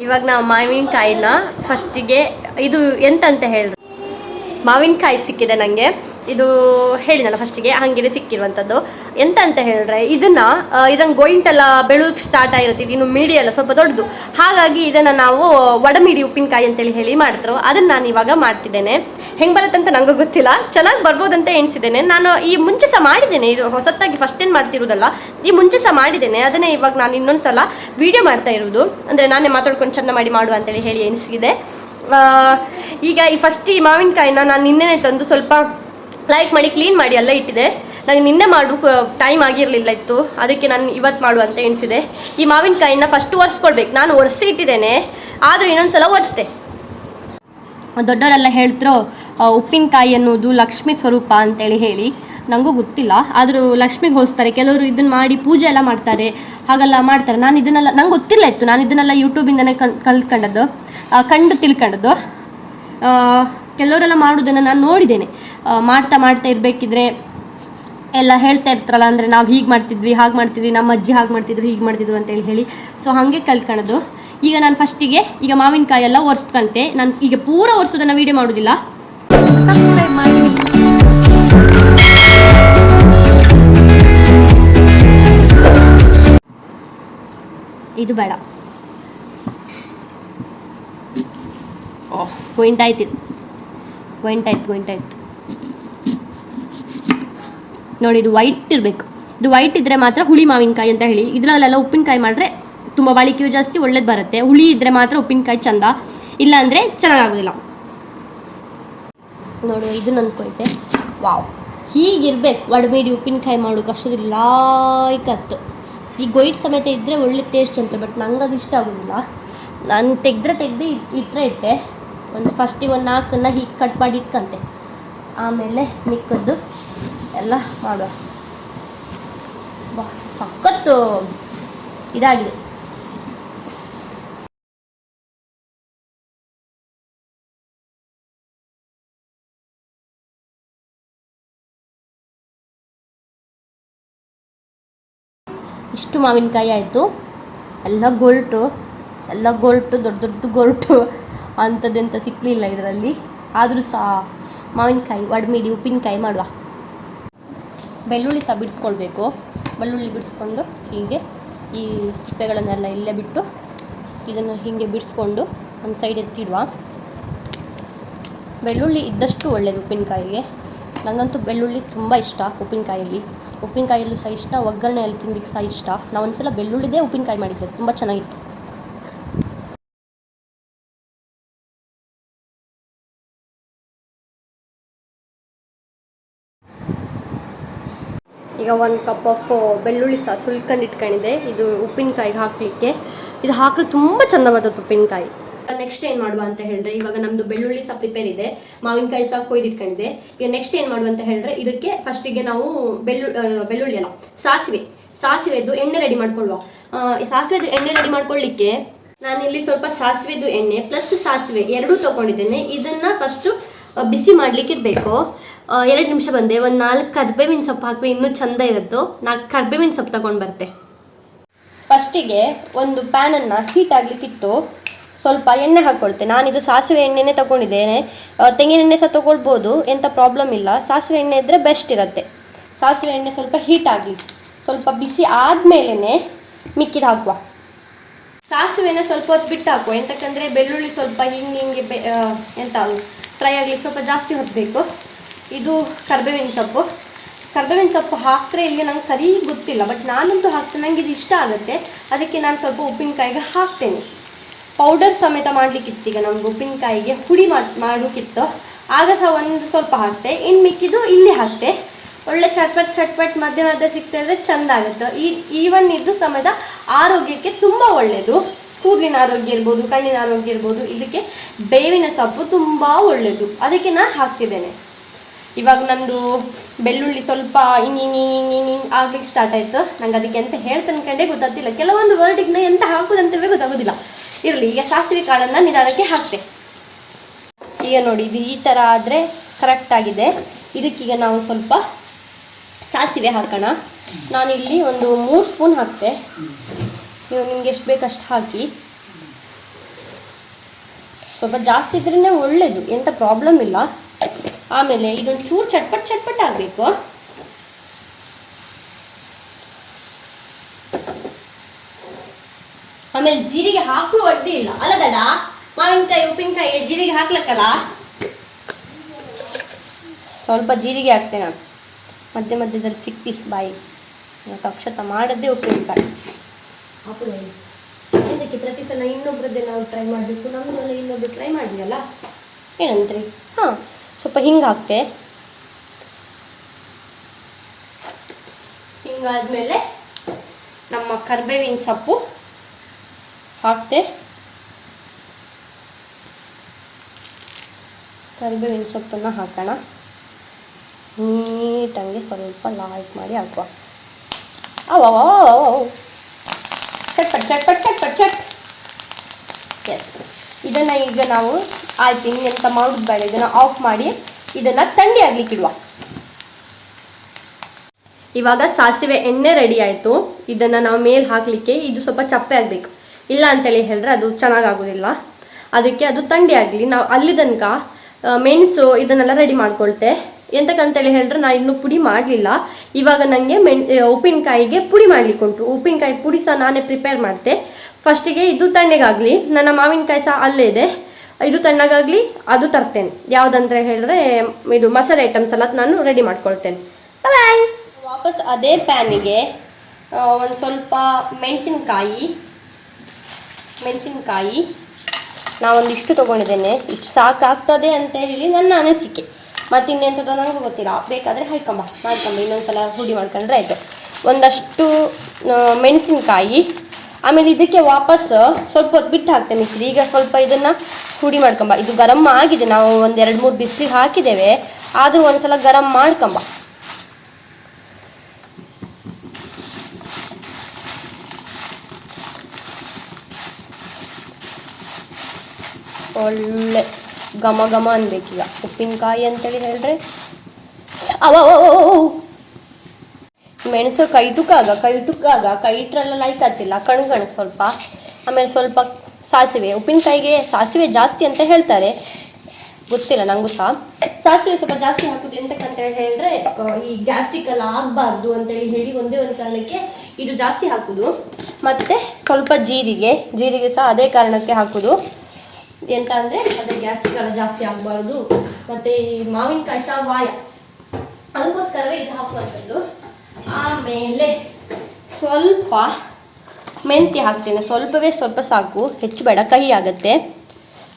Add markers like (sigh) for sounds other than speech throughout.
ಇವಾಗ ನಾವು ಮಾವಿನಕಾಯಿನ ಫಸ್ಟಿಗೆ ಇದು ಎಂತ ಅಂತ ಹೇಳಿದ್ರು ಮಾವಿನಕಾಯಿ ಸಿಕ್ಕಿದೆ ನನಗೆ ಇದು ಹೇಳಿದಲ್ಲ ಫಸ್ಟಿಗೆ ಹಂಗೆ ಸಿಕ್ಕಿರುವಂಥದ್ದು ಎಂತ ಅಂತ ಹೇಳಿದ್ರೆ ಇದನ್ನ ಆ, ಇದನ್ನ ಗೋಯಿಂಟೆಲ್ಲ ಬೆಳಕ್ ಸ್ಟಾರ್ಟ್ ಆಗಿರುತ್ತೆ. ಇನ್ನು ಮೀಡಿ ಎಲ್ಲ ಸ್ವಲ್ಪ ದೊಡ್ಡದು. ಹಾಗಾಗಿ ಇದನ್ನ ನಾವು ವಡಮಿಡಿ ಉಪ್ಪಿನಕಾಯಿ ಅಂತೇಳಿ ಹೇಳಿ ಮಾಡ್ತಾರೆ. ಅದನ್ನ ನಾನು ಇವಾಗ ಮಾಡ್ತಿದ್ದೇನೆ. ಹೆಂಗೆ ಅಂತ ನನಗೂ ಗೊತ್ತಿಲ್ಲ. ಚೆನ್ನಾಗಿ ಬರ್ಬೋದಂತ ಎಣಿಸಿದ್ದೇನೆ. ನಾನು ಈ ಮುಂಚೆ ಸಹ ಮಾಡಿದ್ದೇನೆ. ಇದು ಹೊಸತ್ತಾಗಿ ಫಸ್ಟ್ ಏನು ಮಾಡ್ತಿರೋದಲ್ಲ ಈ ಮುಂಚೆ ಸಹ ಮಾಡಿದ್ದೇನೆ. ಅದನ್ನೇ ಇವಾಗ ನಾನು ಇನ್ನೊಂದ್ಸಲ ವಿಡಿಯೋ ಮಾಡ್ತಾ ಇರೋದು ಅಂದರೆ ನಾನೇ ಮಾತಾಡ್ಕೊಂಡು ಚೆಂದ ಮಾಡಿ ಮಾಡು ಅಂತೇಳಿ ಹೇಳಿ ಎನಿಸಿದೆ ಆ, ಈಗ ಈ ಫಸ್ಟ್ ಈ ಮಾವಿನಕಾಯಿನ ನಾನು ನಿನ್ನೆನೆ ತಂದು ಸ್ವಲ್ಪ ಲೈಕ್ ಮಾಡಿ ಕ್ಲೀನ್ ಮಾಡಿ ಎಲ್ಲ ಇಟ್ಟಿದೆ. ನನಗೆ ನಿನ್ನೆ ಮಾಡು ಟೈಮ್ ಆಗಿರಲಿಲ್ಲ ಇತ್ತು. ಅದಕ್ಕೆ ನಾನು ಇವತ್ತು ಮಾಡು ಅಂತ ಎಣಿಸಿದೆ. ಈ ಮಾವಿನಕಾಯಿನ ಫಸ್ಟ್ ಒರೆಸ್ಕೊಳ್ಬೇಕು. ನಾನು ಒರೆಸಿ ಇಟ್ಟಿದ್ದೇನೆ. ಆದರೂ ಇನ್ನೊಂದು ಸಲ ಒರೆಸ್ದೆ. ದೊಡ್ಡವರೆಲ್ಲ ಹೇಳ್ತಿರೋ ಉಪ್ಪಿನಕಾಯಿ ಅನ್ನೋದು ಲಕ್ಷ್ಮಿ ಸ್ವರೂಪ ಅಂತೇಳಿ ಹೇಳಿ. ನನಗೂ ಗೊತ್ತಿಲ್ಲ, ಆದರೂ ಲಕ್ಷ್ಮಿಗೆ ಹೋಲಿಸ್ತಾರೆ. ಕೆಲವರು ಇದನ್ನು ಮಾಡಿ ಪೂಜೆ ಎಲ್ಲ ಮಾಡ್ತಾರೆ, ಹಾಗೆಲ್ಲ ಮಾಡ್ತಾರೆ. ನಾನು ಇದನ್ನೆಲ್ಲ, ನಂಗೆ ಗೊತ್ತಿಲ್ಲ ಇತ್ತು. ನಾನು ಇದನ್ನೆಲ್ಲ ಯೂಟ್ಯೂಬಿಂದನೇ ಕಲ್ ಕಲ್ತ್ಕೊಂಡದ್ದು ಕಂಡು ತಿಳ್ಕೊಂಡದ್ದು. ಕೆಲವರೆಲ್ಲ ಮಾಡೋದನ್ನು ನಾನು ನೋಡಿದ್ದೇನೆ. ಮಾಡ್ತಾ ಮಾಡ್ತಾ ಇರಬೇಕಿದ್ರೆ ಎಲ್ಲ ಹೇಳ್ತಾ ಇರ್ತಾರಲ್ಲ, ಅಂದರೆ ನಾವು ಹೀಗೆ ಮಾಡ್ತಿದ್ವಿ, ಹಾಗೆ ಮಾಡ್ತಿದ್ವಿ ನಮ್ಮ ಅಜ್ಜಿ ಹಾಗೆ ಮಾಡ್ತಿದ್ರು, ಹೀಗೆ ಮಾಡ್ತಿದ್ರು ಅಂತೇಳಿ ಹೇಳಿ. ಸೊ ಹಾಗೆ ಕಲ್ತ್ಕೊಳ್ಳೋದು ಈಗ ನಾನು ಫಸ್ಟಿಗೆ ಈಗ ಮಾವಿನಕಾಯಿ ಎಲ್ಲ ಒರೆಸ್ಕಂತೆ. ನಾನು ಈಗ ಪೂರ ಒರೆಸೋದನ್ನು ವೀಡಿಯೋ ಮಾಡೋದಿಲ್ಲ. ಸಬ್ಸ್ಕ್ರೈಬ್ ಮಾಡಿ. ಇದು ಬೇಡ. ಆಯ್ತು. ಗೋಯಿಂಟ್ ಆಯ್ತು ನೋಡಿ ಇದು ವೈಟ್ ಇರಬೇಕು. ಇದು ವೈಟ್ ಇದ್ರೆ ಮಾತ್ರ ಹುಳಿ ಮಾವಿನಕಾಯಿ ಅಂತ ಹೇಳಿ. ಇದರಲ್ಲೆಲ್ಲ ಉಪ್ಪಿನಕಾಯಿ ಮಾಡಿದ್ರೆ ತುಂಬ ಬಾಳಿಕೆಯು ಜಾಸ್ತಿ, ಒಳ್ಳೇದು ಬರುತ್ತೆ. ಹುಳಿ ಇದ್ರೆ ಮಾತ್ರ ಉಪ್ಪಿನಕಾಯಿ ಚಂದ. ಇಲ್ಲ ಅಂದರೆ ಚೆನ್ನಾಗಾಗೋದಿಲ್ಲ. ನೋಡು, ಇದು ನನ್ಕೊಯ್ತೆ ವಾವ್. ಹೀಗಿರ್ಬೇಕು. ಒಡಬೇಡಿ ಉಪ್ಪಿನಕಾಯಿ ಮಾಡು ಕಷ್ಟದಲ್ಲಿ ಲಾಯ್ಕತ್ತು ಈ ಗೊಯ್ಟ್ ಸಮೇತ ಇದ್ದರೆ ಒಳ್ಳೆ ಟೇಸ್ಟ್ ಅಂತ ಬಟ್ ನಂಗೆ ಅದು ಇಷ್ಟ ಆಗೋದಿಲ್ಲ. ನಾನು ತೆಗೆದ್ರೆ ತೆಗೆದು ಇಟ್ಟರೆ ಇಟ್ಟೆ. ಒಂದು ಫಸ್ಟಿಗೆ ಒಂದು ನಾಲ್ಕನ್ನು ಹೀಗೆ ಕಟ್ ಮಾಡಿ ಇಟ್ಕಂತೆ. ಆಮೇಲೆ ಮಿಕ್ಕದ್ದು ಎಲ್ಲ ಮಾಡುವ ಬಾ, ಸಖತ್ತು ಇದಾಗಿದೆ. ಇಷ್ಟು ಮಾವಿನಕಾಯಿ ಆಯಿತು. ಎಲ್ಲ ಗೊರಟು ಎಲ್ಲ ಗೊರಟು, ದೊಡ್ಡ ದೊಡ್ಡ ಗೊರಟು. ಅಂಥದ್ದೆಂತ ಸಿಕ್ಕಲಿಲ್ಲ ಇದರಲ್ಲಿ. ಆದರೂ ಸಹ ಮಾವಿನಕಾಯಿ ಒಡಮಿಡಿ ಉಪ್ಪಿನಕಾಯಿ ಮಾಡುವ. ಬೆಳ್ಳುಳ್ಳಿ ಸಹ ಬಿಡಿಸ್ಕೊಳ್ಬೇಕು. ಬೆಳ್ಳುಳ್ಳಿ ಬಿಡಿಸ್ಕೊಂಡು ಹೀಗೆ ಈ ಸಿಪ್ಪೆಗಳನ್ನೆಲ್ಲ ಇಲ್ಲೇ ಬಿಟ್ಟು ಇದನ್ನು ಹೀಗೆ ಬಿಡಿಸ್ಕೊಂಡು ಒಂದು ಸೈಡ್ ಎತ್ತಿಡುವ. ಬೆಳ್ಳುಳ್ಳಿ ಇದ್ದಷ್ಟು ಒಳ್ಳೆಯದು ಉಪ್ಪಿನಕಾಯಿಗೆ. ನನಗಂತೂ ಬೆಳ್ಳುಳ್ಳಿ ತುಂಬ ಇಷ್ಟ ಉಪ್ಪಿನಕಾಯಲ್ಲಿ. ಉಪ್ಪಿನಕಾಯಲ್ಲೂ ಸಹ ಇಷ್ಟ, ಒಗ್ಗರಣೆಯಲ್ಲಿ ತಿನ್ಲಿಕ್ಕೆ ಸಹ ಇಷ್ಟ. ನಾವು ಒಂದ್ಸಲ ಬೆಳ್ಳುಳ್ಳಿದೇ ಉಪ್ಪಿನಕಾಯಿ ಮಾಡಿದ್ದೆ, ತುಂಬ ಚೆನ್ನಾಗಿತ್ತು. ಈಗ ಒಂದು ಕಪ್ ಆಫ್ ಬೆಳ್ಳುಳ್ಳಿ ಸಹ ಸುಲ್ಕೊಂಡು ಇಟ್ಕೊಂಡಿದ್ದೆ. ಇದು ಉಪ್ಪಿನಕಾಯಿಗೆ ಹಾಕಲಿಕ್ಕೆ. ಇದು ಹಾಕಿದ್ರೆ ತುಂಬ ಚಂದ ಬರ್ತದೆ ಉಪ್ಪಿನಕಾಯಿ. ನೆಕ್ಸ್ಟ್ ಏನು ಮಾಡುವ ಅಂತ ಹೇಳಿದ್ರೆ ಇವಾಗ ನಮ್ದು ಬೆಳ್ಳುಳ್ಳಿ ಸಹ ಪ್ರಿಪೇರ್ ಇದೆ. ಮಾವಿನಕಾಯಿ ಸಹ ಕೊಯ್ದಿಟ್ಕೊಂಡಿದೆ ಈಗ ನೆಕ್ಸ್ಟ್ ಏನು ಮಾಡುವ ಅಂತ ಹೇಳಿದ್ರೆ ಇದಕ್ಕೆ ಫಸ್ಟಿಗೆ ನಾವು ಬೆಳ್ಳು ಬೆಳ್ಳುಳ್ಳಿ ಅಲ್ಲ ಸಾಸಿವೆ. ಸಾಸಿವೆದು ಎಣ್ಣೆ ರೆಡಿ ಮಾಡ್ಕೊಳ್ಳುವ. ಆ, ಸಾಸಿವೆದು ಎಣ್ಣೆ ರೆಡಿ ಮಾಡ್ಕೊಳ್ಳಿಕ್ಕೆ ನಾನಿಲ್ಲಿ ಸ್ವಲ್ಪ ಸಾಸಿವೆದು ಎಣ್ಣೆ ಪ್ಲಸ್ ಸಾಸಿವೆ ಎರಡೂ ತಗೊಂಡಿದ್ದೇನೆ. ಇದನ್ನ ಫಸ್ಟು ಬಿಸಿ ಮಾಡ್ಲಿಕ್ಕೆ ಇಡ್ಬೇಕು. ಎರಡು ನಿಮಿಷ ಬಂದೆ. ಒಂದು ನಾಲ್ಕು ಕರ್ಬೇವಿನ ಸೊಪ್ಪು ಹಾಕಿ ಇನ್ನೂ ಚಂದ ಇರುತ್ತೆ ನಾಲ್ಕು ಕರ್ಬೇವಿನ ಸೊಪ್ಪು ತಗೊಂಡು ಬರ್ತೆ. ಫಸ್ಟಿಗೆ ಒಂದು ಪ್ಯಾನನ್ನು ಹೀಟ್ ಆಗ್ಲಿಕ್ಕಿಟ್ಟು ಸ್ವಲ್ಪ ಎಣ್ಣೆ ಹಾಕ್ಕೊಳ್ತೆ ನಾನಿದು ಸಾಸಿವೆ ಎಣ್ಣೆನೇ ತಗೊಂಡಿದ್ದೇನೆ. ತೆಂಗಿನ ಎಣ್ಣೆ ಸಹ ತಗೊಳ್ಬೋದು ಎಂಥ ಪ್ರಾಬ್ಲಮ್ ಇಲ್ಲ. ಸಾಸಿವೆ ಎಣ್ಣೆ ಇದ್ದರೆ ಬೆಸ್ಟ್ ಇರುತ್ತೆ. ಸಾಸಿವೆ ಎಣ್ಣೆ ಸ್ವಲ್ಪ ಹೀಟ್ ಆಗಲಿ ಸ್ವಲ್ಪ ಬಿಸಿ ಆದಮೇಲೆ ಮಿಕ್ಕಿದ ಹಾಕುವ. ಸಾಸಿವೆನ ಸ್ವಲ್ಪ ಹೊತ್ತು ಬಿಟ್ಟು ಹಾಕುವ. ಎಂತಕ್ಕಂದರೆ ಬೆಳ್ಳುಳ್ಳಿ ಸ್ವಲ್ಪ ಹಿಂಗೆ ಹಿಂಗೆ ಬೆ ಎಂತ ಫ್ರೈ ಆಗ್ಲಿಕ್ಕೆ ಸ್ವಲ್ಪ ಜಾಸ್ತಿ ಹೊತ್ತಬೇಕು ಇದು ಕರ್ಬೇವಿನ ಸೊಪ್ಪು. ಕರ್ಬೇವಿನ ಸೊಪ್ಪು ಹಾಕಿದ್ರೆ ಇಲ್ಲಿ ನಂಗೆ ಸರಿ ಗೊತ್ತಿಲ್ಲ ಬಟ್ ನಾನಂತೂ ಹಾಕ್ತೇನೆ ನನಗೆ ಇದು ಇಷ್ಟ ಆಗುತ್ತೆ. ಅದಕ್ಕೆ ನಾನು ಸ್ವಲ್ಪ ಉಪ್ಪಿನಕಾಯಿಗೆ ಹಾಕ್ತೇನೆ. ಪೌಡರ್ ಸಮೇತ ಮಾಡಲಿಕ್ಕಿತ್ತು ಈಗ ನಮ್ಗೆ ಉಪ್ಪಿನಕಾಯಿಗೆ ಹುಡಿ ಮಾಡಿ ಮಾಡೋಕ್ಕಿತ್ತು ಆಗ ಸಹ ಒಂದು ಸ್ವಲ್ಪ ಹಾಕ್ತೆ ಇನ್ನು ಮಿಕ್ಕಿದ್ದು ಇಲ್ಲಿ ಹಾಕ್ತೆ. ಒಳ್ಳೆ ಚಟ್ಪಟ್ ಚಟ್ಪಟ್ ಮಧ್ಯ ಮಧ್ಯ ಸಿಗ್ತಾ ಇದ್ರೆ ಚೆಂದ ಆಗುತ್ತೆ. ಈ ಈವನ್ ಇದು ಸಮೇತ ಆರೋಗ್ಯಕ್ಕೆ ತುಂಬ ಒಳ್ಳೆಯದು ಕೂದಲಿನ ಆರೋಗ್ಯ ಇರ್ಬೋದು, ಕಣ್ಣಿನ ಆರೋಗ್ಯ ಇರ್ಬೋದು, ಇದಕ್ಕೆ ಬೇವಿನ ಸೊಪ್ಪು ತುಂಬ ಒಳ್ಳೆಯದು ಅದಕ್ಕೆ ನಾನು ಹಾಕ್ತಿದ್ದೇನೆ. ಇವಾಗ ನಂದು ಬೆಳ್ಳುಳ್ಳಿ ಸ್ವಲ್ಪ ಹಿಂಗ್ ಆಗ್ಲಿಕ್ಕೆ ಸ್ಟಾರ್ಟ್ ಆಯಿತು. ನಂಗೆ ಅದಕ್ಕೆ ಎಂತ ಹೇಳ್ತಾನೆ ಕಂಡೇ ಗೊತ್ತಾಗ್ತಿಲ್ಲ. ಕೆಲವೊಂದು ವರ್ಡಿಗೆ ಎಂತ ಹಾಕುದಂತವೇ ಗೊತ್ತಾಗೋದಿಲ್ಲ. ಇರಲಿ, ಈಗ ಸಾಸಿವೆ ಕಾಳನ್ನು ನಿಧಾನಕ್ಕೆ ಹಾಕ್ತೆ. ಈಗ ನೋಡಿ, ಇದು ಈ ಥರ ಆದರೆ ಕರೆಕ್ಟ್ ಆಗಿದೆ. ಇದಕ್ಕೀಗ ನಾವು ಸ್ವಲ್ಪ ಸಾಸಿವೆ ಹಾಕೋಣ. ನಾನಿಲ್ಲಿ ಒಂದು ಮೂರು ಸ್ಪೂನ್ ಹಾಕ್ತೆ. ನೀವು ನಿಮ್ಗೆ ಎಷ್ಟು ಬೇಕಷ್ಟು ಹಾಕಿ. ಸ್ವಲ್ಪ ಜಾಸ್ತಿ ಇದ್ರೇ ಒಳ್ಳೇದು ಎಂಥ ಪ್ರಾಬ್ಲಮ್ ಇಲ್ಲ. ಆಮೇಲೆ ಇದೊಂದು ಚೂರು ಚಟ್ಪಟ್ ಚಟ್ಪಟ್ ಆಗಬೇಕು. ಆಮೇಲೆ ಜೀರಿಗೆ ಹಾಕಲು ಅಡ್ಡಿ ಇಲ್ಲ. ಅಲ್ಲ ದಡ ಮಾವಿನಕಾಯಿ ಉಪ್ಪಿನಕಾಯಿ ಜೀರಿಗೆ ಹಾಕ್ಲಕ್ಕಲ್ಲ? ಸ್ವಲ್ಪ ಜೀರಿಗೆ ಹಾಕ್ತೇನೆ ನಾನು. ಮಧ್ಯೆ ಮಧ್ಯದಲ್ಲಿ ಸಿಕ್ತಿ ಬಾಯಿ. ಅಕ್ಷತ ಮಾಡದ್ದೇ ಉಪ್ಪಿನಕಾಯಿ. ಇದಕ್ಕೆ ಪ್ರತಿ ಸಲ ಇನ್ನೊಬ್ರದ್ದೇ ನಾವು ಟ್ರೈ ಮಾಡಬೇಕು. ನಮ್ಮನ್ನೆಲ್ಲ ಇನ್ನೊಬ್ರು ಟ್ರೈ ಮಾಡಿದೆಯಲ್ಲ? ಏನಂತ್ರಿ? ಹಾಂ. ಸ್ವಲ್ಪ ಹಿಂಗೆ ಹಾಕ್ತೆ. ಹಿಂಗಾದ್ಮೇಲೆ ನಮ್ಮ ಕರ್ಬೇವಿನ ಸೊಪ್ಪು ಹಾಕ್ತೆ. ಕರಿಬೇವಿನ ಸೊಪ್ಪನ್ನು ಹಾಕೋಣ. ನೀಟಾಗಿ ಸ್ವಲ್ಪ ಲಾಯ್ಕ್ ಮಾಡಿ ಹಾಕುವ. ಅವ ಚಟ್ಪಟ್ ಚಟ್ಪಟ್ ಚಟ್ಪಟ್, ಚಟ್. ಎಸ್ ಇದನ್ನು ಈಗ ನಾವು ಆಯ್ತು ಇನ್ನೆಂತ ಮಾಡೋದು ಬೇಡ, ಇದನ್ನು ಆಫ್ ಮಾಡಿ ಇದನ್ನು ಥಂಡಿ ಇಡುವ. ಇವಾಗ ಸಾಸಿವೆ ಎಣ್ಣೆ ರೆಡಿ ಆಯಿತು. ಇದನ್ನು ನಾವು ಮೇಲೆ ಹಾಕಲಿಕ್ಕೆ ಇದು ಸ್ವಲ್ಪ ಚಪ್ಪೆ ಆಗಬೇಕು. ಇಲ್ಲ ಅಂತೇಳಿ ಹೇಳಿದ್ರೆ ಅದು ಚೆನ್ನಾಗಾಗೋದಿಲ್ಲ ಅದಕ್ಕೆ ಅದು ಥಂಡಿ ಆಗಲಿ. ನಾವು ಅಲ್ಲಿ ತನಕ ಮೆಣಸು ಇದನ್ನೆಲ್ಲ ರೆಡಿ ಮಾಡ್ಕೊಳ್ತೆ. ಎಂತಕ್ಕಂತೇಳಿ ಹೇಳಿದ್ರೆ ನಾನು ಇನ್ನೂ ಪುಡಿ ಮಾಡಲಿಲ್ಲ. ಇವಾಗ ನನಗೆ ಮೆಣ್ ಉಪ್ಪಿನಕಾಯಿಗೆ ಪುಡಿ ಮಾಡ್ಲಿಕ್ಕೆ ಉಂಟು. ಉಪ್ಪಿನಕಾಯಿ ಪುಡಿ ಸಹ ನಾನೇ ಪ್ರಿಪೇರ್ ಮಾಡ್ತೆ. ಫಸ್ಟಿಗೆ ಇದು ತಣ್ಣಗಾಗಲಿ ನನ್ನ ಮಾವಿನಕಾಯಿ ಸಹ ಅಲ್ಲೇ ಇದೆ. ಇದು ತಣ್ಣಗಾಗಲಿ ಅದು ತರ್ತೇನೆ. ಯಾವುದಂದ್ರೆ ಹೇಳಿದ್ರೆ ಇದು ಮಸಾಲೆ ಐಟಮ್ಸ್ ಎಲ್ಲ ನಾನು ರೆಡಿ ಮಾಡ್ಕೊಳ್ತೇನೆ. ವಾಪಸ್ ಅದೇ ಪ್ಯಾನಿಗೆ ಒಂದು ಸ್ವಲ್ಪ ಮೆಣಸಿನಕಾಯಿ ಮೆಣಸಿನಕಾಯಿ ನಾವೊಂದಿಷ್ಟು ತೊಗೊಂಡಿದ್ದೇನೆ. ಇಷ್ಟು ಸಾಕಾಗ್ತದೆ ಅಂತ ಹೇಳಿ ನನ್ನ ಅನಿಸಿಕೆ. ಮತ್ತು ಇನ್ನೆಂಥದ್ದು ನನಗೂ ಗೊತ್ತಿಲ್ಲ. ಬೇಕಾದರೆ ಹೈಕಂಬ ಮಾಡ್ಕೊಂಬ ಇನ್ನೊಂದ್ಸಲ ಹುಡಿ ಮಾಡ್ಕೊಂಡ್ರೆ ಆಯಿತು. ಒಂದಷ್ಟು ಮೆಣಸಿನ್ಕಾಯಿ ಮೆಣಸಿನಕಾಯಿ. ಆಮೇಲೆ ಇದಕ್ಕೆ ವಾಪಸ್ ಸ್ವಲ್ಪ ಹೊತ್ತು ಬಿಟ್ಟು ಹಾಕ್ತೇನೆ ಮಿಕ್ಸಿ ಈಗ ಸ್ವಲ್ಪ ಇದನ್ನು ಹುಡಿ ಮಾಡ್ಕೊಂಬ. ಇದು ಗರಂ ಆಗಿದೆ. ನಾವು ಒಂದು ಎರಡು ಮೂರು ಬಿಸಿಲಿಗೆ ಹಾಕಿದ್ದೇವೆ. ಆದರೂ ಒಂದ್ಸಲ ಗರಂ ಮಾಡ್ಕೊಂಬ. ಒಳ್ಳೆ ಘಮ ಘಮ ಅನ್ಬೇಕೀಗ. ಉಪ್ಪಿನಕಾಯಿ ಅಂತೇಳಿ ಹೇಳ್ರಿ ಅವ. ಮೆಣಸು ಕೈ ಟುಕ್ಕಾಗ ಕೈ ಟುಕ್ಕಾಗ ಕೈ ಇಟ್ರೆಲ್ಲ ಲೈಕ್ ಆಗ್ತಿಲ್ಲ. ಕಣ್ ಕಣ್ ಸ್ವಲ್ಪ. ಆಮೇಲೆ ಸ್ವಲ್ಪ ಸಾಸಿವೆ, ಉಪ್ಪಿನಕಾಯಿಗೆ ಸಾಸಿವೆ ಜಾಸ್ತಿ ಅಂತ ಹೇಳ್ತಾರೆ. ಗೊತ್ತಿಲ್ಲ ನನಗೂ ಸಹ ಸಾಸಿವೆ ಸ್ವಲ್ಪ ಜಾಸ್ತಿ ಹಾಕುದು ಎಂತಕ್ಕಂತ ಹೇಳಿದ್ರೆ ಈ ಗ್ಯಾಸ್ಟ್ರಿಕ್ ಎಲ್ಲ ಆಗಬಾರ್ದು ಅಂತೇಳಿ ಹೇಳಿ ಒಂದೇ ಒಂದು ಕಾರಣಕ್ಕೆ ಇದು ಜಾಸ್ತಿ ಹಾಕೋದು. ಮತ್ತೆ ಸ್ವಲ್ಪ ಜೀರಿಗೆ ಜೀರಿಗೆ ಸಹ ಅದೇ ಕಾರಣಕ್ಕೆ ಹಾಕೋದು. ಎಂತ ಅಂದರೆ ಅದೇ ಗ್ಯಾಸ್ಟ್ರಿಕ್ ಎಲ್ಲ ಜಾಸ್ತಿ ಆಗಬಾರ್ದು. ಮತ್ತು ಈ ಮಾವಿನಕಾಯಿ ಸಹ ವಾಯ. ಅದಕ್ಕೋಸ್ಕರವೇ ಇದು ಹಾಕುವಂಥದ್ದು. ಆಮೇಲೆ ಸ್ವಲ್ಪ ಮೆಂತ್ಯ ಹಾಕ್ತೇನೆ. ಸ್ವಲ್ಪವೇ ಸ್ವಲ್ಪ ಸಾಕು. ಹೆಚ್ಚು ಬೇಡ, ಕಹಿ ಆಗುತ್ತೆ.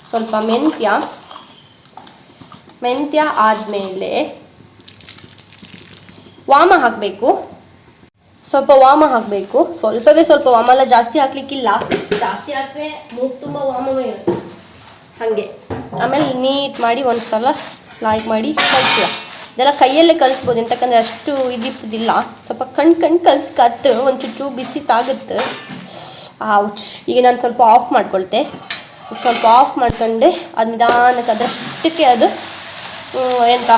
ಸ್ವಲ್ಪ ಮೆಂತ್ಯ. ಮೆಂತ್ಯ ಆದಮೇಲೆ ವಾಮ ಹಾಕಬೇಕು. ಸ್ವಲ್ಪ ವಾಮ ಹಾಕಬೇಕು. ಸ್ವಲ್ಪವೇ ಸ್ವಲ್ಪ ವಾಮ ಎಲ್ಲ ಜಾಸ್ತಿ ಹಾಕ್ಲಿಕ್ಕಿಲ್ಲ. ಜಾಸ್ತಿ ಹಾಕಿದ್ರೆ ಮೂಗು ತುಂಬ ವಾಮವೇ ಇರುತ್ತೆ. ಹಾಗೆ. ಆಮೇಲೆ ನೀಟ್ ಮಾಡಿ ಒಂದು ಸಲ ಲಾಯ್ಕ್ ಮಾಡಿ ಕಲಿಸುವ ಇದೆಲ್ಲ ಕೈಯಲ್ಲೇ ಕಲಿಸ್ಬೋದು. ಎಂತಕ್ಕಂದ್ರೆ ಅಷ್ಟು ಇದಿಪ್ಪದಿಲ್ಲ ಸ್ವಲ್ಪ ಕಣ್ ಕಣ್ ಕಲ್ಸ್ಕತ್ತು ಒಂದು ಚೂಚು ಬಿಸಿ ತಾಗುತ್ತೆ. ಔಚ್ ಈಗ ನಾನು ಸ್ವಲ್ಪ ಆಫ್ ಮಾಡ್ಕೊಳ್ತೆ. ಸ್ವಲ್ಪ ಆಫ್ ಮಾಡ್ಕೊಂಡೆ ಅದು ನಿಧಾನಕ್ಕೆ ಅದಷ್ಟಕ್ಕೆ ಅದು ಎಂತ,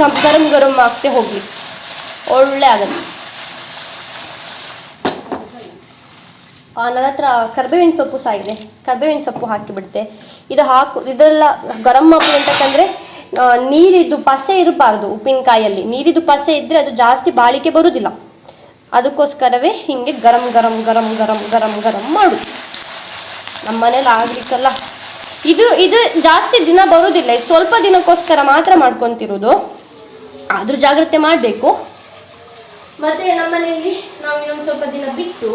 ಗಮ್, ಗರಂ ಗರಂ ಆಗ್ತೆ ಹೋಗಲಿ. ಒಳ್ಳೆ ಆಗುತ್ತೆ. ನನ್ನ ಹತ್ರ ಕರ್ಬೇವಿನ ಸೊಪ್ಪು ಸಹ ಇದೆ ಕರ್ಬೇವಿನ ಸೊಪ್ಪು ಹಾಕಿಬಿಡುತ್ತೆ ಇದು ಹಾಕು, ಇದೆಲ್ಲ ಗರಂ ಹಾಕಿ ಅಂತಕ್ಕಂದರೆ ನೀರಿದ್ದು ಪಸೆ ಇರಬಾರ್ದು ಉಪ್ಪಿನಕಾಯಲ್ಲಿ. ನೀರಿದ್ದು ಪಸೆ ಇದ್ದರೆ ಅದು ಜಾಸ್ತಿ ಬಾಳಿಕೆ ಬರುವುದಿಲ್ಲ ಅದಕ್ಕೋಸ್ಕರವೇ ಹಿಂಗೆ ಗರಂ ಗರಂ ಗರಂ ಗರಂ ಗರಂ ಗರಂ ಮಾಡು. ನಮ್ಮ ಮನೇಲಿ ಆಗ್ಲಿಕ್ಕಲ್ಲ. ಇದು ಇದು ಜಾಸ್ತಿ ದಿನ ಬರುವುದಿಲ್ಲ ಇದು ಸ್ವಲ್ಪ ದಿನಕ್ಕೋಸ್ಕರ ಮಾತ್ರ ಮಾಡ್ಕೊತಿರೋದು. ಆದರೂ ಜಾಗ್ರತೆ ಮಾಡಬೇಕು. ಮತ್ತೆ ನಮ್ಮನೆಯಲ್ಲಿ ನಾವು ಇನ್ನೊಂದು ಸ್ವಲ್ಪ ದಿನ ಬಿಟ್ಟು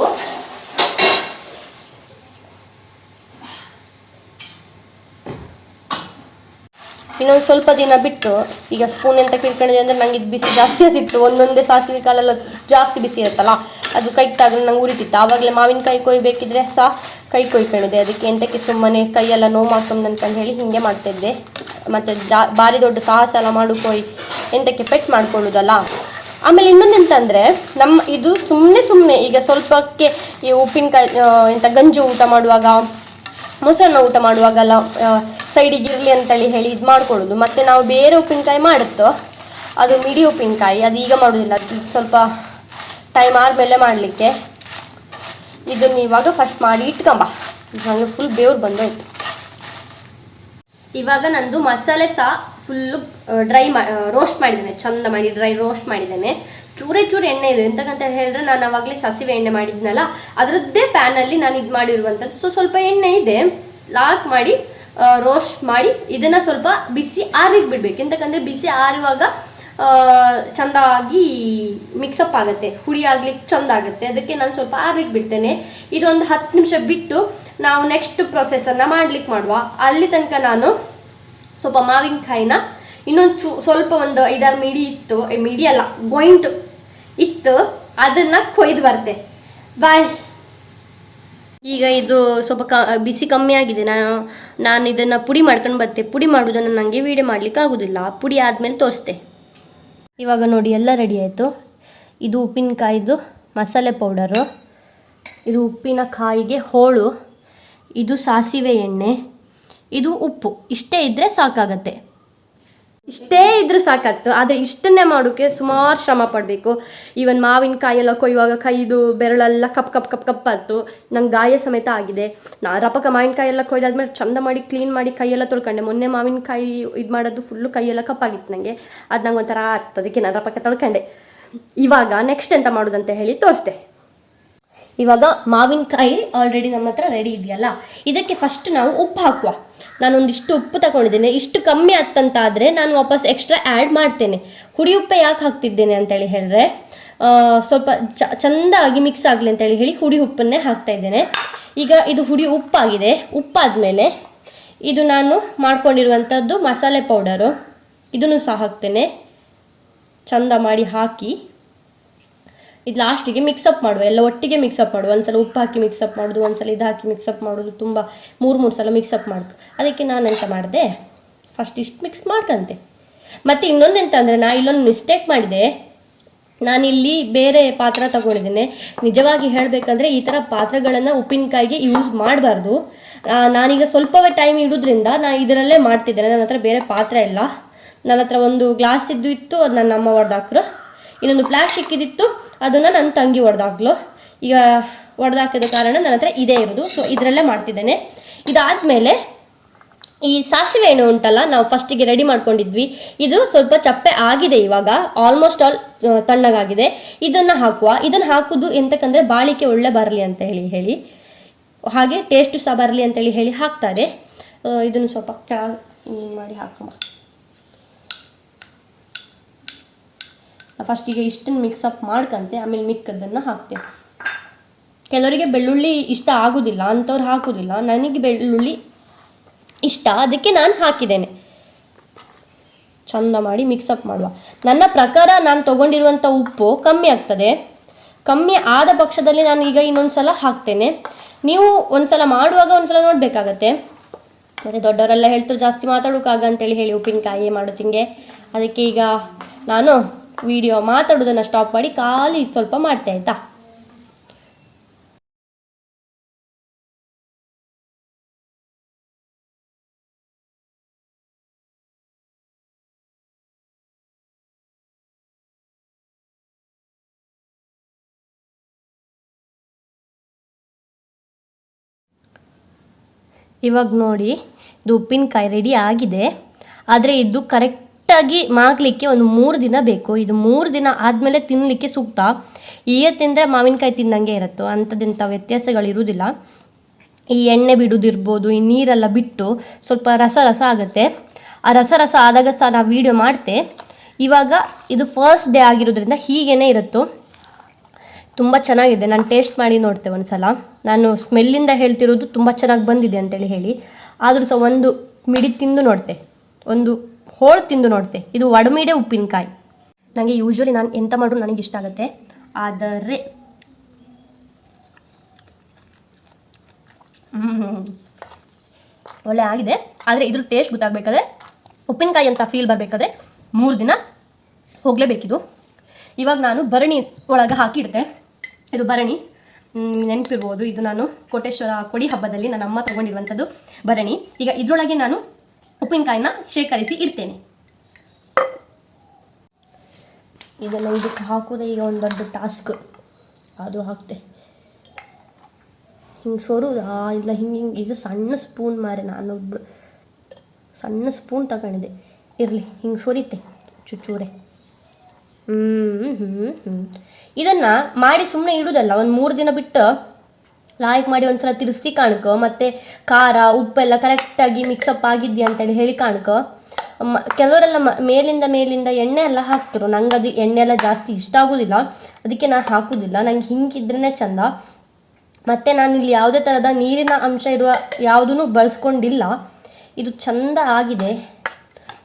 ಇನ್ನೊಂದು ಸ್ವಲ್ಪ ದಿನ ಬಿಟ್ಟು ಈಗ ಸ್ಪೂನ್ ಎಂತ ಕಿಡ್ಕೊಂಡಿದೆ ಅಂದರೆ ನಂಗೆ ಇದು ಬಿಸಿ ಜಾಸ್ತಿ ಆಗಿತ್ತು ಒಂದೊಂದೇ ಸಾಸಿವೆ ಕಾಲೆಲ್ಲ ಜಾಸ್ತಿ ಬಿಸಿ ಇರುತ್ತಲ್ಲ, ಅದು ಕೈ ತಾಗ ನಂಗೆ ಉರಿತಿತ್ತು. ಆವಾಗಲೇ ಮಾವಿನಕಾಯಿ ಕೊಯ್ಬೇಕಿದ್ರೆ ಸಹ ಕೈ ಕೊಯ್ಕೊಂಡಿದೆ ಅದಕ್ಕೆ ಎಂತಕ್ಕೆ ಸುಮ್ಮನೆ ಕೈಯೆಲ್ಲ ನೋವು ಮಾಡ್ಕೊಂಡು ಅನ್ಕೊಂಡು ಹೇಳಿ ಹೀಗೆ ಮಾಡ್ತಿದ್ದೆ ಮತ್ತು ಜಾ ಭಾರಿ ದೊಡ್ಡ ಸಾಹಸ ಎಲ್ಲ ಮಾಡಿಕೊಯ್ ಎಂತಕ್ಕೆ ಪೆಟ್ ಮಾಡ್ಕೊಳ್ಳೋದಲ್ಲ. ಆಮೇಲೆ ಇನ್ನೊಂದೆಂತಂದರೆ ನಮ್ಮ ಇದು ಸುಮ್ಮನೆ ಸುಮ್ಮನೆ ಈಗ ಸ್ವಲ್ಪಕ್ಕೆ ಈ ಉಪ್ಪಿನಕಾಯಿ ಎಂಥ ಗಂಜು ಊಟ ಮಾಡುವಾಗ ಮೊಸರನ್ನ ಊಟ ಮಾಡುವಾಗೆಲ್ಲ ಸೈಡಿಗೆ ಇರಲಿ ಅಂತೇಳಿ ಹೇಳಿ ಇದು ಮಾಡ್ಕೊಳ್ಳೋದು. ಮತ್ತು ನಾವು ಬೇರೆ ಉಪ್ಪಿನಕಾಯಿ ಮಾಡುತ್ತೋ, ಅದು ಮಿಡಿ ಉಪ್ಪಿನಕಾಯಿ, ಅದು ಈಗ ಮಾಡೋದಿಲ್ಲ. ಅದು ಸ್ವಲ್ಪ ಟೈಮ್ ಆದಮೇಲೆ ಮಾಡಲಿಕ್ಕೆ. ಇದನ್ನು ಇವಾಗ ಫಸ್ಟ್ ಮಾಡಿ ಇಟ್ಕೊಂಬ. ನನಗೆ ಫುಲ್ ಬೇವ್ರು ಬಂದೋಯ್ತು. ಇವಾಗ ನಂದು ಮಸಾಲೆ ಸಹ ಫುಲ್ಲು ಡ್ರೈ ಮಾ ರೋಸ್ಟ್ ಮಾಡಿದ್ದೇನೆ, ಚಂದ ಮಾಡಿ ಡ್ರೈ ರೋಸ್ಟ್ ಮಾಡಿದ್ದೇನೆ. ಚೂರೇ ಚೂರು ಎಣ್ಣೆ ಇದೆ, ಎಂತಕ್ಕಂತ ಹೇಳಿದ್ರೆ ನಾನು ಅವಾಗಲೇ ಸಸಿವೆ ಎಣ್ಣೆ ಮಾಡಿದ್ನಲ್ಲ, ಅದರದ್ದೇ ಪ್ಯಾನಲ್ಲಿ ನಾನು ಇದು ಮಾಡಿರುವಂಥದ್ದು. ಸೊ ಸ್ವಲ್ಪ ಎಣ್ಣೆ ಇದೆ, ಲಾಕ್ ಮಾಡಿ ರೋಸ್ಟ್ ಮಾಡಿ, ಇದನ್ನ ಸ್ವಲ್ಪ ಬಿಸಿ ಆರಿಗೆ ಬಿಡ್ಬೇಕು. ಎಂತಕ್ಕಂದರೆ ಬಿಸಿ ಆರುವಾಗ ಚಂದಾಗಿ ಮಿಕ್ಸಪ್ ಆಗುತ್ತೆ ಹುಡಿ ಆಗ್ಲಿಕ್ಕೆ ಚಂದ ಆಗುತ್ತೆ. ಅದಕ್ಕೆ ನಾನು ಸ್ವಲ್ಪ ಆರಿಗೆ ಬಿಡ್ತೇನೆ. ಇದೊಂದು ಹತ್ತು ನಿಮಿಷ ಬಿಟ್ಟು ನಾವು ನೆಕ್ಸ್ಟ್ ಪ್ರೊಸೆಸನ್ನು ಮಾಡ್ಲಿಕ್ಕೆ ಮಾಡುವ. ಅಲ್ಲಿ ತನಕ ನಾನು ಸ್ವಲ್ಪ ಮಾವಿನಕಾಯಿನ ಇನ್ನೊಂದು ಚೂ, ಸ್ವಲ್ಪ ಒಂದು ಐದಾರು ಮಿಡಿ ಇತ್ತು ಮಿಡಿ ಅಲ್ಲ ಗೋಯಿಂಟ್ ಇತ್ತು, ಅದನ್ನ ಕೊಯ್ದು ಬರ್ತೆ ಬಾಯ್. ಈಗ ಇದು ಸ್ವಲ್ಪ ಕ, ಬಿಸಿ ಕಮ್ಮಿ ಆಗಿದೆ. ನಾನು ನಾನು ಇದನ್ನು ಪುಡಿ ಮಾಡ್ಕೊಂಡು ಬರ್ತೆ. ಪುಡಿ ಮಾಡೋದನ್ನು ನನಗೆ ವೀಡಿಯೋ ಮಾಡಲಿಕ್ಕೆ ಆಗೋದಿಲ್ಲ. ಪುಡಿ ಆದಮೇಲೆ ತೋರಿಸ್ತೆ. ಇವಾಗ ನೋಡಿ, ಎಲ್ಲ ರೆಡಿ ಆಯಿತು. ಇದು ಉಪ್ಪಿನಕಾಯಿದು, ಮಸಾಲೆ ಪೌಡರು ಇದು ಉಪ್ಪಿನಕಾಯಿಗೆ ಹೋಳು. ಇದು ಸಾಸಿವೆ ಎಣ್ಣೆ. ಇದು ಉಪ್ಪು. ಇಷ್ಟೇ ಇದ್ದರೆ ಸಾಕಾಗತ್ತೆ. ಇಷ್ಟೇ ಇದ್ರೆ ಸಾಕಾಗ್ತು. ಆದರೆ ಇಷ್ಟನ್ನೇ ಮಾಡೋಕ್ಕೆ ಸುಮಾರು ಶ್ರಮ ಪಡಬೇಕು. ಈವನ್ ಮಾವಿನಕಾಯಿ ಎಲ್ಲ ಕೊಯ್ಯುವಾಗ ಕೈದು, ಬೆರಳೆಲ್ಲ ಕಪ್ ಕಪ್ ಕಪ್ ಕಪ್ ಆಯ್ತು ನಂಗೆ ಗಾಯ ಸಮೇತ ಆಗಿದೆ. ನಾ ರಪಕ ಮಾವಿನಕಾಯಿ ಎಲ್ಲ ಕೊಯ್ದಾದ್ಮೇಲೆ ಚಂದ ಮಾಡಿ ಕ್ಲೀನ್ ಮಾಡಿ ಕೈಯೆಲ್ಲ ತೊಳ್ಕೊಂಡೆ. ಮೊನ್ನೆ ಮಾವಿನಕಾಯಿ ಇದು ಮಾಡೋದು ಫುಲ್ಲು ಕೈಯೆಲ್ಲ ಕಪ್ಪಾಗಿತ್ತು ನನಗೆ ಅದು ನಂಗೆ ಒಂಥರ ಅದಕ್ಕೆ ನಾನು ರಪಕ ತೊಳ್ಕೊಂಡೆ. ಇವಾಗ ನೆಕ್ಸ್ಟ್ ಎಂತ ಮಾಡೋದಂತ ಹೇಳಿ ತೋರಿಸ್ದೆ. ಇವಾಗ ಮಾವಿನಕಾಯಿ ಆಲ್ರೆಡಿ ನಮ್ಮ ಹತ್ರ ರೆಡಿ ಇದೆಯಲ್ಲ. ಇದಕ್ಕೆ ಫಸ್ಟ್ ನಾವು ಉಪ್ಪು ಹಾಕುವ. ನಾನೊಂದಿಷ್ಟು ಉಪ್ಪು ತಗೊಂಡಿದ್ದೇನೆ ಇಷ್ಟು ಕಮ್ಮಿ ಆತ್ತಂತಾದರೆ ನಾನು ವಾಪಸ್ ಎಕ್ಸ್ಟ್ರಾ ಆ್ಯಡ್ ಮಾಡ್ತೇನೆ. ಹುಡಿ ಉಪ್ಪೆ ಯಾಕೆ ಹಾಕ್ತಿದ್ದೇನೆ ಅಂತೇಳಿ ಹೇಳಿದ್ರೆ ಸ್ವಲ್ಪ ಚ, ಚಂದಾಗಿ ಮಿಕ್ಸ್ ಆಗಲಿ ಅಂತೇಳಿ ಹೇಳಿ ಹುಡಿ ಉಪ್ಪನ್ನೇ ಹಾಕ್ತಾ ಇದ್ದೇನೆ. ಈಗ ಇದು ಹುಡಿ ಉಪ್ಪಾಗಿದೆ. ಉಪ್ಪಾದಮೇಲೆ ಇದು ನಾನು ಮಾಡ್ಕೊಂಡಿರುವಂಥದ್ದು ಮಸಾಲೆ ಪೌಡರು ಇದನ್ನು ಸಹ ಹಾಕ್ತೇನೆ. ಚಂದ ಮಾಡಿ ಹಾಕಿ. ಇದು ಲಾಸ್ಟಿಗೆ ಮಿಕ್ಸಪ್ ಮಾಡುವ, ಎಲ್ಲ ಒಟ್ಟಿಗೆ ಮಿಕ್ಸಪ್ ಮಾಡುವ. ಒಂದ್ಸಲ ಉಪ್ಪು ಹಾಕಿ ಮಿಕ್ಸಪ್ ಮಾಡೋದು, ಒಂದ್ಸಲ ಇದು ಹಾಕಿ ಮಿಕ್ಸಪ್ ಮಾಡೋದು, ತುಂಬ ಮೂರು ಮೂರು ಸಲ ಮಿಕ್ಸಪ್ ಮಾಡೋದು. ಅದಕ್ಕೆ ನಾನು ಎಂತ ಮಾಡಿದೆ? ಫಸ್ಟ್ ಇಷ್ಟು ಮಿಕ್ಸ್ ಮಾಡ್ಕಂತೆ. ಮತ್ತು ಇನ್ನೊಂದು ಎಂತ ಅಂದರೆ ನಾ ಇಲ್ಲೊಂದು ಮಿಸ್ಟೇಕ್ ಮಾಡಿದೆ. ನಾನಿಲ್ಲಿ ಬೇರೆ ಪಾತ್ರ ತಗೊಂಡಿದ್ದೇನೆ. ನಿಜವಾಗಿ ಹೇಳಬೇಕಂದ್ರೆ ಈ ಥರ ಪಾತ್ರೆಗಳನ್ನು ಉಪ್ಪಿನಕಾಯಿಗೆ ಯೂಸ್ ಮಾಡಬಾರ್ದು. ನಾನೀಗ ಸ್ವಲ್ಪವೇ ಟೈಮ್ ಇಡೋದ್ರಿಂದ ನಾನು ಇದರಲ್ಲೇ ಮಾಡ್ತಿದ್ದೇನೆ. ನನ್ನ ಹತ್ರ ಬೇರೆ ಪಾತ್ರ ಇಲ್ಲ. ನನ್ನ ಹತ್ರ ಒಂದು ಗ್ಲಾಸ್ ಇದ್ದು ಇತ್ತು, ಅದು ನನ್ನ ಅಮ್ಮ ಹೊಡೆದಾಕ್ರು ಇನ್ನೊಂದು ಪ್ಲಾಸ್ಟಿಕ್ ಇದಿತ್ತು ಅದನ್ನು ನನ್ನ ತಂಗಿ ಹೊಡೆದಾಕ್ಲು ಈಗ ಹೊಡೆದಾಕಿದ ಕಾರಣ ನನ್ನ ಹತ್ರ ಇದೇ ಇರೋದು. ಸೊ ಇದರಲ್ಲೇ ಮಾಡ್ತಿದ್ದೇನೆ. ಇದಾದಮೇಲೆ ಈ ಸಾಸಿವೆ ಎಣ್ಣೆ ಉಂಟಲ್ಲ, ನಾವು ಫಸ್ಟಿಗೆ ರೆಡಿ ಮಾಡ್ಕೊಂಡಿದ್ವಿ. ಇದು ಸ್ವಲ್ಪ ಚಪ್ಪೆ ಆಗಿದೆ ಇವಾಗ. ಆಲ್ಮೋಸ್ಟ್ ಆಲ್ ತಣ್ಣಗಾಗಿದೆ. ಇದನ್ನು ಹಾಕುವ. ಇದನ್ನು ಹಾಕೋದು ಎಂತಕ್ಕಂದರೆ ಬಾಳಿಕೆ ಒಳ್ಳೆ ಬರಲಿ ಅಂತ ಹೇಳಿ ಹೇಳಿ. ಹಾಗೆ ಟೇಸ್ಟು ಸಹ ಬರಲಿ ಅಂತೇಳಿ ಹೇಳಿ ಹಾಕ್ತಾರೆ. ಇದನ್ನು ಸ್ವಲ್ಪ ಕೆಳಗೆ ಮಾಡಿ ಹಾಕಮ್ಮ ಫಸ್ಟಿಗೆ ಇಷ್ಟನ್ನು ಮಿಕ್ಸಪ್ ಮಾಡ್ಕಂತೆ, ಆಮೇಲೆ ಮಿಕ್ಕದನ್ನು ಹಾಕ್ತೆ. ಕೆಲವರಿಗೆ ಬೆಳ್ಳುಳ್ಳಿ ಇಷ್ಟ ಆಗೋದಿಲ್ಲ, ಅಂಥವ್ರು ಹಾಕೋದಿಲ್ಲ. ನನಗೆ ಬೆಳ್ಳುಳ್ಳಿ ಇಷ್ಟ, ಅದಕ್ಕೆ ನಾನು ಹಾಕಿದ್ದೇನೆ. ಚಂದ ಮಾಡಿ ಮಿಕ್ಸಪ್ ಮಾಡುವ. ನನ್ನ ಪ್ರಕಾರ ನಾನು ತೊಗೊಂಡಿರುವಂಥ ಉಪ್ಪು ಕಮ್ಮಿ ಆಗ್ತದೆ. ಕಮ್ಮಿ ಆದ ಪಕ್ಷದಲ್ಲಿ ನಾನು ಈಗ ಇನ್ನೊಂದು ಸಲ ಹಾಕ್ತೇನೆ. ನೀವು ಒಂದ್ಸಲ ಮಾಡುವಾಗ ಒಂದ್ಸಲ ನೋಡಬೇಕಾಗತ್ತೆ. ಮತ್ತು ದೊಡ್ಡವರೆಲ್ಲ ಹೇಳ್ತಾರೆ, ಜಾಸ್ತಿ ಮಾತಾಡೋಕ್ಕಾಗ ಅಂತೇಳಿ ಹೇಳಿ ಉಪ್ಪಿನಕಾಯಿ ಮಾಡೋದಿಂಗೆ ಅದಕ್ಕೆ ಈಗ ನಾನು ವಿಡಿಯೋ ಮಾತಾಡೋದನ್ನು ಸ್ಟಾಪ್ ಮಾಡಿ ಖಾಲಿ ಸ್ವಲ್ಪ ಮಾಡ್ತೆ ಆಯಿತಾ? ಇವಾಗ ನೋಡಿ ಇದು ಉಪ್ಪಿನಕಾಯಿ ರೆಡಿ ಆಗಿದೆ. ಆದರೆ ಇದು ಕರೆಕ್ಟಾಗಿ ಮಾಗಲಿಕ್ಕೆ ಒಂದು ಮೂರು ದಿನ ಬೇಕು. ಇದು ಮೂರು ದಿನ ಆದಮೇಲೆ ತಿನ್ನಲಿಕ್ಕೆ ಸೂಕ್ತ. ಈಗ ತಿಂದರೆ ಮಾವಿನಕಾಯಿ ತಿಂದಂಗೆ ಇರುತ್ತೋ. ಅಂಥದ್ದಂಥ ವ್ಯತ್ಯಾಸಗಳಿರುವುದಿಲ್ಲ. ಈ ಎಣ್ಣೆ ಬಿಡೋದಿರ್ಬೋದು, ಈ ನೀರೆಲ್ಲ ಬಿಟ್ಟು ಸ್ವಲ್ಪ ರಸ ರಸ ಆಗುತ್ತೆ. ಆ ರಸ ರಸ ಆದಾಗ ಸಹ ನಾವು ವೀಡಿಯೋ ಮಾಡ್ತೆ. ಇವಾಗ ಇದು ಫಸ್ಟ್ ಡೇ ಆಗಿರೋದ್ರಿಂದ ಹೀಗೇ ಇರುತ್ತೋ. ತುಂಬ ಚೆನ್ನಾಗಿದೆ. ನಾನು ಟೇಸ್ಟ್ ಮಾಡಿ ನೋಡ್ತೆ ಒಂದು ಸಲ ನಾನು ಸ್ಮೆಲ್ಲಿಂದ ಹೇಳ್ತಿರೋದು ತುಂಬ ಚೆನ್ನಾಗಿ ಬಂದಿದೆ ಅಂತೇಳಿ ಹೇಳಿ. ಆದರೂ ಸಹ ಒಂದು ಮಿಡಿ ತಿಂದು ನೋಡ್ತೆ. ಒಂದು ಹೋಳು ತಿಂದು ನೋಡ್ತೆ. ಇದು ಒಡಮಿಡೆ ಉಪ್ಪಿನಕಾಯಿ. ನನಗೆ ಯೂಶ್ವಲಿ ನಾನು ಎಂತ ಮಾಡಿದ್ರು ನನಗೆ ಇಷ್ಟ ಆಗುತ್ತೆ. ಆದರೆ. ಒಳ್ಳೆ ಆಗಿದೆ. ಆದರೆ ಇದ್ರ ಟೇಸ್ಟ್ ಗೊತ್ತಾಗಬೇಕಾದ್ರೆ, ಉಪ್ಪಿನಕಾಯಿ ಅಂತ ಫೀಲ್ ಬರಬೇಕಾದ್ರೆ ಮೂರು ದಿನ ಹೋಗಲೇಬೇಕಿದು. ಇವಾಗ ನಾನು ಭರಣಿ ಒಳಗೆ ಹಾಕಿಡ್ತೆ. ಇದು ಭರಣಿ ನೆನಪಿರ್ಬೋದು. ಇದು ನಾನು ಕೋಟೇಶ್ವರ ಕೊಡಿ ಹಬ್ಬದಲ್ಲಿ ನನ್ನ ಅಮ್ಮ ತೊಗೊಂಡಿರುವಂಥದ್ದು ಭರಣಿ. ಈಗ ಇದರೊಳಗೆ ನಾನು ಉಪ್ಪಿನಕಾಯಿನ ಶೇಖರಿಸಿ ಇಡ್ತೇನೆ. ಇದೆಲ್ಲ ಇದಕ್ಕೆ ಹಾಕೋದೇ ಈಗ ಒಂದು ದೊಡ್ಡ ಟಾಸ್ಕ್ ಆದರೂ ಹಾಕ್ತೆ. ಹಿಂಗೆ ಸೋರುದಾ? ಇಲ್ಲ, ಹಿಂಗೆ ಹಿಂಗೆ, ಇದು ಸಣ್ಣ ಸ್ಪೂನ್ ಮಾರೆ ನಾನು. ಸಣ್ಣ ಸ್ಪೂನ್ ತಗೊಂಡಿದ್ದೆ. ಇರಲಿ, ಹಿಂಗೆ ಸುರಿತೆ ಚುಚ್ಚೂರೆ. ಹ್ಞೂ ಹ್ಞೂ ಹ್ಞೂ ಇದನ್ನು ಮಾಡಿ ಸುಮ್ಮನೆ ಇಡೋದಲ್ಲ, ಒಂದು ಮೂರು ದಿನ ಬಿಟ್ಟು ಲಾಯ್ಕ್ ಮಾಡಿ ಒಂದ್ಸಲ ತಿರ್ಸಿ ಕಾಣ್ಕೋ. ಮತ್ತು ಖಾರ, ಉಪ್ಪೆಲ್ಲ ಕರೆಕ್ಟಾಗಿ ಮಿಕ್ಸಪ್ ಆಗಿದ್ಯಾ ಅಂತೇಳಿ ಹೇಳಿ ಕಾಣ್ಕೊ. ಮ, ಕೆಲವರೆಲ್ಲ ಮೇಲಿಂದ ಮೇಲಿಂದ ಎಣ್ಣೆ ಎಲ್ಲ ಹಾಕ್ತರು. ನಂಗೆ ಅದು ಎಣ್ಣೆ ಎಲ್ಲ ಜಾಸ್ತಿ ಇಷ್ಟ ಆಗೋದಿಲ್ಲ. ಅದಕ್ಕೆ ನಾನು ಹಾಕೋದಿಲ್ಲ. ನಂಗೆ ಹಿಂಗಿದ್ರೇ ಚಂದ. ಮತ್ತು ನಾನು ಇಲ್ಲಿ ಯಾವುದೇ ಥರದ ನೀರಿನ ಅಂಶ ಇರುವ ಯಾವುದೂ ಬಳಸ್ಕೊಂಡಿಲ್ಲ. ಇದು ಚಂದ ಆಗಿದೆ.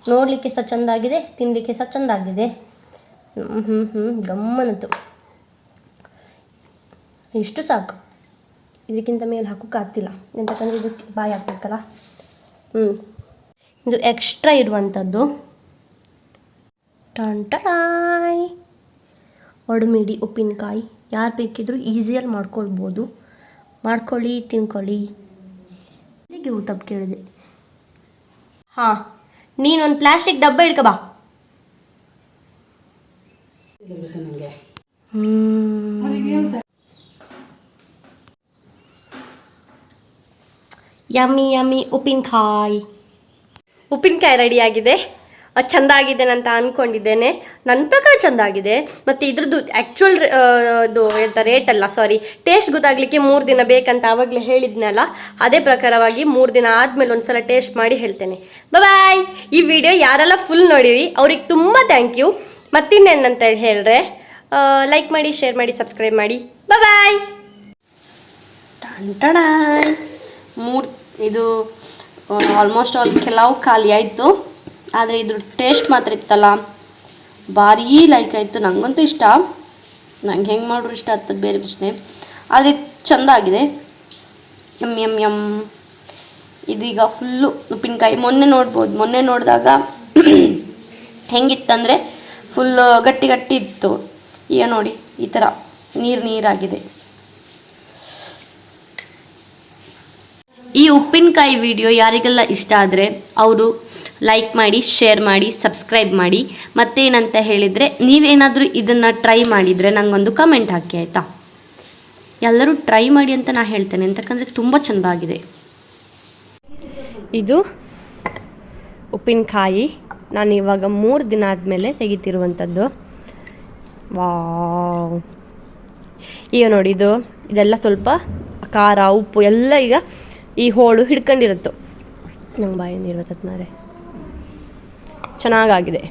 ನೋಡಲಿಕ್ಕೆ ಸಹ ಚಂದ ಆಗಿದೆ. ತಿನ್ನಲಿಕ್ಕೆ ಸಹ ಚಂದ ಆಗಿದೆ. ಹ್ಞೂ ಹ್ಞೂ ಹ್ಞೂ ಗಮ್ಮನತ್ತು ಇಷ್ಟು ಸಾಕು. ಇದಕ್ಕಿಂತ ಮೇಲೆ ಹಾಕೋಕ್ಕಾಗ್ತಿಲ್ಲ ಎಂತಕ್ಕಂದ್ರೆ ಇದು ಬಾಯಿ ಹಾಕ್ಬೇಕಲ್ಲ ಹ್ಞೂ ಇದು ಎಕ್ಸ್ಟ್ರಾ ಇರುವಂಥದ್ದು ಟಂಟಾಯ್ ಒಡಮಿಡಿ ಉಪ್ಪಿನಕಾಯಿ. ಯಾರು ಬೇಕಿದ್ರೂ ಈಸಿಯಲ್ಲಿ ಮಾಡ್ಕೊಳ್ಬೋದು. ಮಾಡ್ಕೊಳ್ಳಿ ತಿನ್ಕೊಳ್ಳಿ. ಇಲ್ಲಿಗೆ ಊತಪ್ಪ ಕೇಳಿದೆ. ಹಾಂ ನೀನೊಂದು ಪ್ಲಾಸ್ಟಿಕ್ ಡಬ್ಬ ಹಿಡ್ಕ ಬಾ. ನನಗೆ ಯಮ್ಮಿ ಯಮ್ಮಿ ಉಪ್ಪಿನಕಾಯಿ ಉಪ್ಪಿನಕಾಯಿ ರೆಡಿಯಾಗಿದೆ ಅದು ಚೆಂದ ಆಗಿದೆ ಅಂತ ಅಂದ್ಕೊಂಡಿದ್ದೇನೆ ನನ್ನ ಪ್ರಕಾರ ಚಂದ ಆಗಿದೆ ಮತ್ತು ಇದ್ರದ್ದು ಆ್ಯಕ್ಚುಲ್ ಇದು ಎಂತ ರೇಟ್ ಅಲ್ಲ ಸಾರಿ ಟೇಸ್ಟ್ ಗೊತ್ತಾಗಲಿಕ್ಕೆ ಮೂರು ದಿನ ಬೇಕಂತ ಆವಾಗಲೇ ಹೇಳಿದ್ನಲ್ಲ ಅದೇ ಪ್ರಕಾರವಾಗಿ ಮೂರು ದಿನ ಆದಮೇಲೆ ಒಂದ್ಸಲ ಟೇಸ್ಟ್ ಮಾಡಿ ಹೇಳ್ತೇನೆ. ಬಾಯ್ ಈ ವಿಡಿಯೋ ಯಾರೆಲ್ಲ ಫುಲ್ ನೋಡಿರಿ ಅವ್ರಿಗೆ ತುಂಬ ಥ್ಯಾಂಕ್ ಯು ಮತ್ತಿನ್ನೇನಂತ ಹೇಳ್ರೆ ಲೈಕ್ ಮಾಡಿ ಶೇರ್ ಮಾಡಿ ಸಬ್ಸ್ಕ್ರೈಬ್ ಮಾಡಿ. ಬಾಯ್ ಟಣ ಮೂರು ಇದು ಆಲ್ಮೋಸ್ಟ್ ಆಲ್ ಕೆಲವು ಖಾಲಿ ಆಯಿತು. ಆದರೆ ಇದ್ರ ಟೇಸ್ಟ್ ಮಾತ್ರ ಇತ್ತಲ್ಲ. ಭಾರೀ ಲೈಕ್ ಆಯಿತು. ನನಗಂತೂ ಇಷ್ಟ. ನಂಗೆ ಹೆಂಗೆ ಮಾಡ್ರು ಇಷ್ಟ ಆಗ್ತದೆ ಬೇರೆ ಪ್ರಶ್ನೆ. ಆದರೆ ಚಂದ ಆಗಿದೆ. ಎಂ ಎಂ ಎಂ. ಇದೀಗ ಫುಲ್ಲು ಉಪ್ಪಿನಕಾಯಿ. ಮೊನ್ನೆ ನೋಡ್ಬೋದು. ಮೊನ್ನೆ ನೋಡಿದಾಗ (clears throat) ಹೆಂಗಿತ್ತಂದರೆ ಫುಲ್ ಗಟ್ಟಿ ಗಟ್ಟಿ ಇತ್ತು. ಈಗ ನೋಡಿ, ಈ ಥರ ನೀರು ನೀರಾಗಿದೆ. ಈ ಉಪ್ಪಿನಕಾಯಿ ವಿಡಿಯೋ ಯಾರಿಗೆಲ್ಲ ಇಷ್ಟ ಆದರೆ ಅವರು ಲೈಕ್ ಮಾಡಿ ಶೇರ್ ಮಾಡಿ ಸಬ್ಸ್ಕ್ರೈಬ್ ಮಾಡಿ. ಮತ್ತೇನಂತ ಹೇಳಿದರೆ, ನೀವೇನಾದರೂ ಇದನ್ನು ಟ್ರೈ ಮಾಡಿದರೆ ನನಗೊಂದು ಕಮೆಂಟ್ ಹಾಕಿ, ಆಯಿತಾ? ಎಲ್ಲರೂ ಟ್ರೈ ಮಾಡಿ ಅಂತ ನಾನು ಹೇಳ್ತೇನೆ. ಅಂತಕ್ಕಂದರೆ ತುಂಬ ಚೆಂದ ಆಗಿದೆ. ಇದು ಉಪ್ಪಿನಕಾಯಿ. ನಾನು ಇವಾಗ ಮೂರು ದಿನ ಆದಮೇಲೆ ತೆಗಿತಿರುವಂಥದ್ದು ವಾ ಈಗ ನೋಡಿ ಇದು, ಇದೆಲ್ಲ ಸ್ವಲ್ಪ ಖಾರ, ಉಪ್ಪು, ಎಲ್ಲ ಈಗ ಈ ಹೋಳು ಹಿಡ್ಕೊಂಡಿರುತ್ತೋ? ನಂಗೆ ಬಾಯಿ ನೀರು ಬರ್ತದೆ ಚೆನ್ನಾಗಾಗಿದೆ.